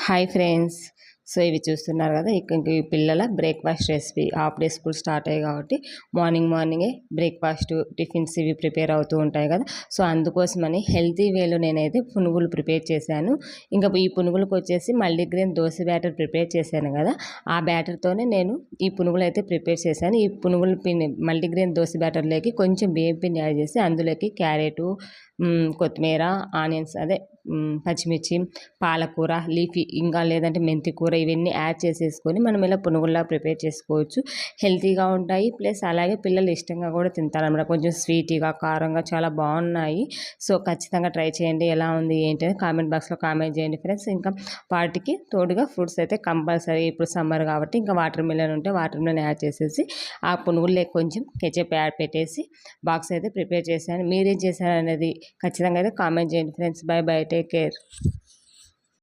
Hi friends so ఇవి చూస్తున్నారు కదా ఇక ఇంక ఈ పిల్లల breakfast recipe half day school start అయ్యాయి కాబట్టి మార్నింగ్ మార్నింగే బ్రేక్ఫాస్ట్ టిఫిన్స్ ఇవి ప్రిపేర్ అవుతూ ఉంటాయి కదా. సో అందుకోసమని హెల్తీ వేలో నేనైతే పునుగులు ప్రిపేర్ చేశాను. ఇంకా ఈ పునుగులకు వచ్చేసి మల్టీగ్రెయిన్ దోశ బ్యాటర్ ప్రిపేర్ చేశాను కదా. ఆ బ్యాటర్తోనే నేను ఈ పునుగులు అయితే ప్రిపేర్ చేశాను. ఈ పునుగులు పిండి మల్టీగ్రెయిన్ దోశ బ్యాటర్లోకి కొంచెం బియ్యం పిండి యాడ్ చేసి అందులోకి క్యారెటు కొత్తిమీర ఆనియన్స్ అదే పచ్చిమిర్చి పాలకూర లీఫీ ఇంకా లేదంటే మెంతి కూర ఇవన్నీ యాడ్ చేసేసుకొని మనం ఇలా పునుగుల్లా ప్రిపేర్ చేసుకోవచ్చు. హెల్తీగా ఉంటాయి. ప్లస్ అలాగే పిల్లలు ఇష్టంగా కూడా తింటారనమాట కొంచెం స్వీటీగా కారంగా చాలా బాగున్నాయి. సో ఖచ్చితంగా ట్రై చేయండి. ఎలా ఉంది ఏంటి అని కామెంట్ బాక్స్లో కామెంట్ చేయండి ఫ్రెండ్స్. ఇంకా వాటికి తోడుగా ఫ్రూట్స్ అయితే కంపల్సరీ. ఇప్పుడు సమ్మర్ కాబట్టి ఇంకా వాటర్ మిలన్ ఉంటే వాటర్ మిలన్ యాడ్ చేసేసి ఆ పునుగుల్లో కొంచెం కెచప్ యాడ్ పెట్టేసి బాక్స్ అయితే ప్రిపేర్ చేశాను మీరేం చేశారు అనేది ఖచ్చితంగా అయితే కామెంట్ చేయండి friends. Bye bye. Take care.